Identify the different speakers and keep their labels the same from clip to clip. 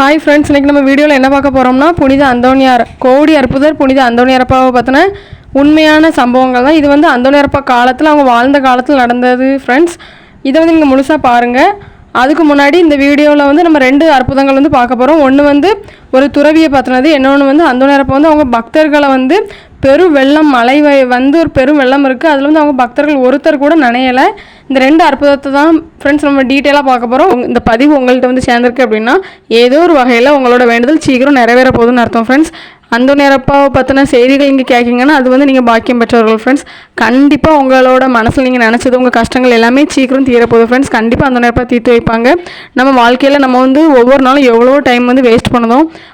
Speaker 1: Hi friends இன்றைக்கி நம்ம வீடியோவில் என்ன பார்க்க போகிறோம்னா புனித அந்தோணியார் கோடி அற்புதர் புனித அந்தோணியாரப்பாவை பற்றின உண்மையான சம்பவங்கள் தான். இது வந்து அந்தோணியாரப்பா காலத்தில் அவங்க வாழ்ந்த காலத்தில் நடந்தது ஃப்ரெண்ட்ஸ் இதை வந்து நீங்கள் முழுசாக பாருங்கள் அதுக்கு முன்னாடி இந்த வீடியோவில் வந்து நம்ம ரெண்டு அற்புதங்கள் வந்து பார்க்க போகிறோம் ஒன்று வந்து ஒரு துறவியை பற்றினது இன்னொன்று வந்து அந்த நேரப்போ வந்து அவங்க பக்தர்களை வந்து பெரும் வெள்ளம் மலை வந்து ஒரு பெரும் வெள்ளம் இருக்குது அதில் வந்து அவங்க பக்தர்கள் ஒருத்தர் கூட நனையலை. இந்த ரெண்டு அற்புதத்தை தான் ஃப்ரெண்ட்ஸ் நம்ம டீட்டெயிலாக பார்க்க போகிறோம் இந்த பதிவு உங்கள்கிட்ட வந்து சேர்ந்துருக்கு அப்படின்னா ஏதோ ஒரு வகையில் உங்களோட வேண்டுதல் சீக்கிரம் நிறைவேற போகுதுன்னு அர்த்தம் ஃப்ரெண்ட்ஸ் அந்த நேரப்பாவை பற்றின செய்திகள் இங்கே கேட்கிங்கன்னா அது வந்து நீங்கள் பாக்கியம் பெற்றவர்கள் ஃப்ரெண்ட்ஸ் கண்டிப்பாக உங்களோட மனசில் நீங்கள் நினச்சது உங்கள் கஷ்டங்கள் எல்லாமே சீக்கிரம் தீரப்போகுது ஃப்ரெண்ட்ஸ் கண்டிப்பாக அந்த நேரப்பா தீர்த்து வைப்பாங்க. நம்ம வாழ்க்கையில் நம்ம வந்து ஒவ்வொரு நாளும் எவ்வளோ டைம் வந்து வேஸ்ட் பண்ணுதோம்.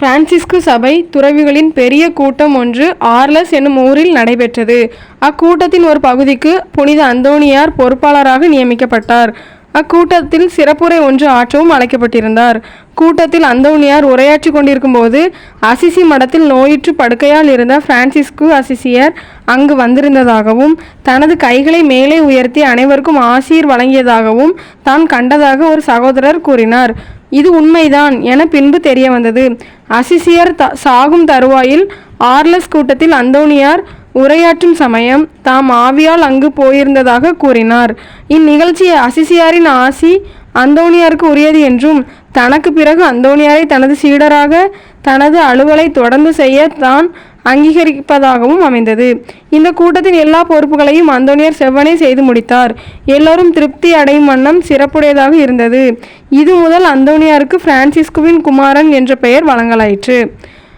Speaker 1: பிரான்சிஸ்கு சபை துறவிகளின் பெரிய கூட்டம் ஒன்று ஆர்லஸ் என்னும் ஊரில் நடைபெற்றது. அக்கூட்டத்தின் ஒரு பகுதிக்கு புனித அந்தோனியார் பொறுப்பாளராக நியமிக்கப்பட்டார். அக்கூட்டத்தில் சிறப்புரை ஒன்று ஆற்றவும் அழைக்கப்பட்டிருந்தார். கூட்டத்தில் அந்தோனியார் உரையாற்றி கொண்டிருக்கும்போது அசிசி மடத்தில் நோயுற்று படுக்கையால் இருந்த பிரான்சிஸ்கு அசிசியர் அங்கு வந்திருந்ததாகவும் தனது கைகளை மேலே உயர்த்தி அனைவருக்கும் ஆசீர் வழங்கியதாகவும் தான் கண்டதாக ஒரு சகோதரர் கூறினார். இது உண்மைதான் என பின்பு தெரிய வந்தது. அசிசியர் த சாகும் தருவாயில் ஆர்லஸ் கூட்டத்தில் அந்தோனியார் உரையாற்றும் சமயம் தாம் ஆவியால் அங்கு போயிருந்ததாக கூறினார். இந்நிகழ்ச்சி அசிசியாரின் ஆசி அந்தோனியாருக்கு உரியது என்றும் தனக்கு பிறகு அந்தோனியாரை தனது சீடராக தனது அலுவலை தொடர்ந்து செய்ய தான் அங்கீகரிப்பதாகவும் அமைந்தது. இந்த கூட்டத்தின் எல்லா பொறுப்புகளையும் அந்தோனியர் செவ்வனே செய்து முடித்தார். எல்லோரும் திருப்தி அடையும் வண்ணம் சிறப்புடையதாக இருந்தது. இது முதல் அந்தோனியாருக்கு பிரான்சிஸ்குவின் குமாரன் என்ற பெயர் வழங்கலாயிற்று.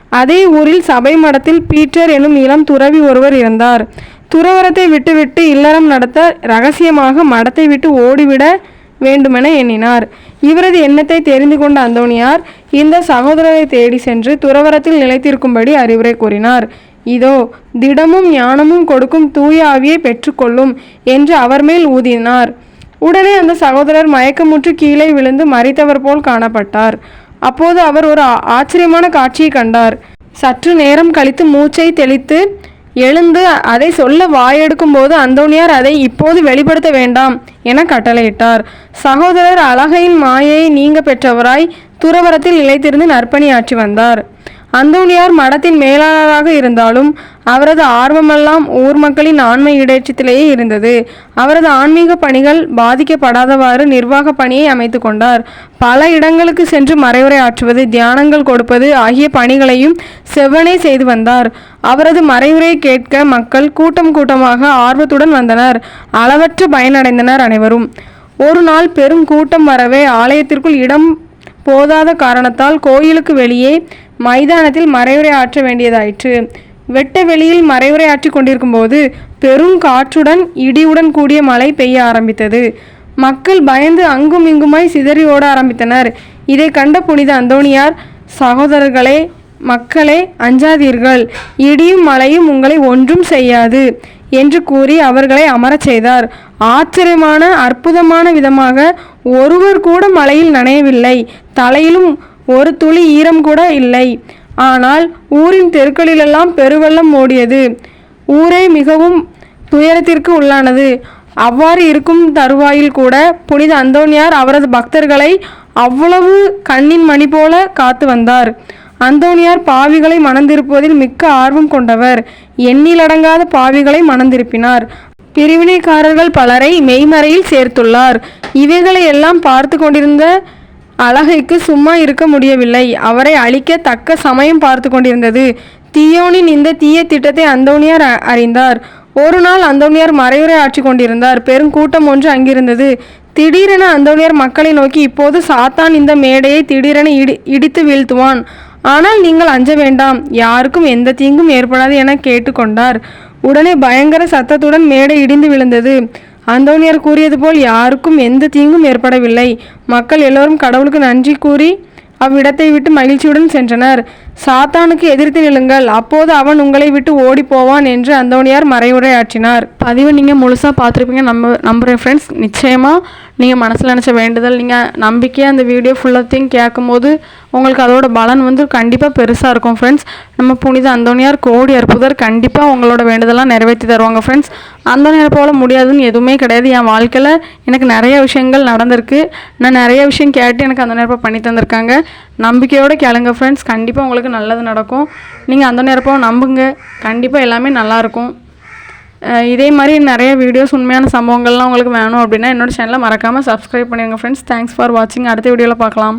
Speaker 1: அதே ஊரில் சபை மடத்தில் பீட்டர் எனும் இளம் துறவி ஒருவர் இருந்தார். துறவரத்தை விட்டுவிட்டு இல்லறம் நடத்த ரகசியமாக மடத்தை விட்டு ஓடிவிட வேண்டுமென எண்ணினார். இவரது எண்ணத்தை தெரிந்து கொண்ட அந்தோணியார் இந்த சகோதரரை தேடி சென்று துறவரத்தில் நிலைத்திருக்கும்படி அறிவுரை கூறினார். இதோ திடமும் ஞானமும் கொடுக்கும் தூய ஆவியை பெற்றுக்கொள்ளும் என்று அவர் மேல் ஊதினார். உடனே அந்த சகோதரர் மயக்கமுற்று கீழே விழுந்து மறித்தவர் போல் காணப்பட்டார். அப்போது அவர் ஒரு ஆச்சரியமான காட்சியை கண்டார். சற்று நேரம் கழித்து மூச்சை தெளித்து எழுந்து அதை சொல்ல வாயெடுக்கும் போது அந்தோணியார் அதை இப்போது வெளிப்படுத்த வேண்டாம் என கட்டளையிட்டார். சகோதரர் அழகையின் மாயையை நீங்க பெற்றவராய் துறவரத்தில் நிலைத்திருந்து நற்பணியாற்றி வந்தார். அந்தோணியார் மடத்தின் மேலாளராக இருந்தாலும் அவரது ஆர்வமெல்லாம் ஊர் மக்களின் ஆன்ம இடேற்றத்திலேயே இருந்தது. அவரது ஆன்மீக பணிகள் பாதிக்கப்படாதவாறு நிர்வாக பணியை அமைத்து கொண்டார். பல இடங்களுக்கு சென்று மறைவுரை ஆற்றுவது தியானங்கள் கொடுப்பது ஆகிய பணிகளையும் செவ்வனே செய்து வந்தார். அவரது மறைவுரை கேட்க மக்கள் கூட்டம் கூட்டமாக ஆர்வத்துடன் வந்தனர். அளவற்று பயனடைந்தனர் அனைவரும். ஒரு நாள் பெரும் கூட்டம் வரவே ஆலயத்திற்குள் இடம் போதாத காரணத்தால் கோயிலுக்கு வெளியே மைதானத்தில் மறைவுரை ஆற்ற வேண்டியதாயிற்று. வெட்ட வெளியில் மறைவுரை ஆற்றி கொண்டிருக்கும் போது பெரும் காற்றுடன் இடியுடன் கூடிய மழை பெய்ய ஆரம்பித்தது. மக்கள் பயந்து அங்கும் இங்குமாய் சிதறி ஓட ஆரம்பித்தனர். இதை கண்ட புனித அந்தோணியார் சகோதரர்களே மக்களே அஞ்சாதீர்கள். இடியும் மழையும் உங்களை ஒன்றும் செய்யாது. என்று கூறி அவர்களை அமரச் செய்தார். ஆச்சரியமான அற்புதமான விதமாக ஒருவர் கூட மழையில் நனையவில்லை. தலையிலும் ஒரு துளி ஈரம் கூட இல்லை. ஆனால் ஊரின் தெருக்களிலெல்லாம் பெருவெள்ளம் ஓடியது. ஊரே மிகவும் துயரத்திற்கு உள்ளானது. அவ்வாறு இருக்கும் தருவாயில் கூட புனித அந்தோனியார் அவரது பக்தர்களை அவ்வளவு கண்ணின் மணி போல காத்து வந்தார். அந்தோனியார் பாவிகளை மணந்திருப்பதில் மிக்க ஆர்வம் கொண்டவர். எண்ணிலடங்காத பாவிகளை மணந்திருப்பினார். பிரிவினைக்காரர்கள் பலரை மெய்மறையில் சேர்த்துள்ளார். இவைகளை எல்லாம் பார்த்து கொண்டிருந்த அழகைக்கு சும்மா இருக்க முடியவில்லை. அவரை அழிக்க தக்க சமயம் பார்த்து கொண்டிருந்தது. தீயோனின் இந்த தீய திட்டத்தை அந்தோனியார் அ- அறிந்தார். ஒரு நாள் அந்தோனியார் மறைவுரை ஆட்சி கொண்டிருந்தார் பெருங்கூட்டம் ஒன்று அங்கிருந்தது. திடீரென அந்தோனியார் மக்களை நோக்கி இப்போது சாத்தான் இந்த மேடையை திடீரென இடி இடித்து வீழ்த்துவான். ஆனால் நீங்கள் அஞ்ச வேண்டாம். யாருக்கும் எந்த தீங்கும் ஏற்படாது என கேட்டுக்கொண்டார். உடனே பயங்கர சத்தத்துடன் மேடை இடிந்து விழுந்தது. அந்தோனியார் கூறியது போல் யாருக்கும் எந்த தீங்கும் ஏற்படவில்லை. மக்கள் எல்லோரும் கடவுளுக்கு நன்றி கூறி அவ்விடத்தை விட்டு மகிழ்ச்சியுடன் சென்றனர். சாத்தானுக்கு எதிர்த்து நில்லுங்கள். அப்போது அவன் உங்களை விட்டு ஓடி போவான் என்று அந்தோணியார் மறைவுரையாற்றினார் பதிவை நீங்கள் முழுசாக பார்த்துருப்பீங்க. நம்ம நம்புகிறேன் ஃப்ரெண்ட்ஸ் நிச்சயமாக நீங்கள் மனசில் நினச்ச வேண்டுதல் நீங்கள் நம்பிக்கையாக அந்த வீடியோ ஃபுல்லாத்தையும் கேட்கும்போது உங்களுக்கு அதோட பலன் வந்து கண்டிப்பாக பெருசாக இருக்கும் ஃப்ரெண்ட்ஸ் நம்ம புனித அந்தோணியார் கோடி அற்புதர் கண்டிப்பாக உங்களோட வேண்டுதலாம் நிறைவேற்றி தருவாங்க ஃப்ரெண்ட்ஸ் அந்தோணியார் போல முடியாதுன்னு எதுவுமே கிடையாது. என் வாழ்க்கையில் எனக்கு நிறைய விஷயங்கள் நடந்திருக்கு. நான் நிறைய விஷயம் கேட்டு எனக்கு அந்த நேரப்போ பண்ணி தந்திருக்காங்க. நம்பிக்கையோடு கேளுங்க ஃப்ரெண்ட்ஸ் கண்டிப்பாக உங்களுக்கு நல்லது நடக்கும். நீங்கள் அந்த நேரப்போ நம்புங்க. கண்டிப்பாக எல்லாமே நல்லாயிருக்கும் இதே மாதிரி நிறைய வீடியோஸ் உண்மையான சம்பவங்கள்லாம் உங்களுக்கு வேணும் அப்படின்னா என்னோட சேனலை மறக்காமல் சப்ஸ்கிரைப் பண்ணிடுங்க ஃப்ரெண்ட்ஸ் தேங்க்ஸ் ஃபார் வாட்சிங் அடுத்த வீடியோவில் பார்க்கலாம்.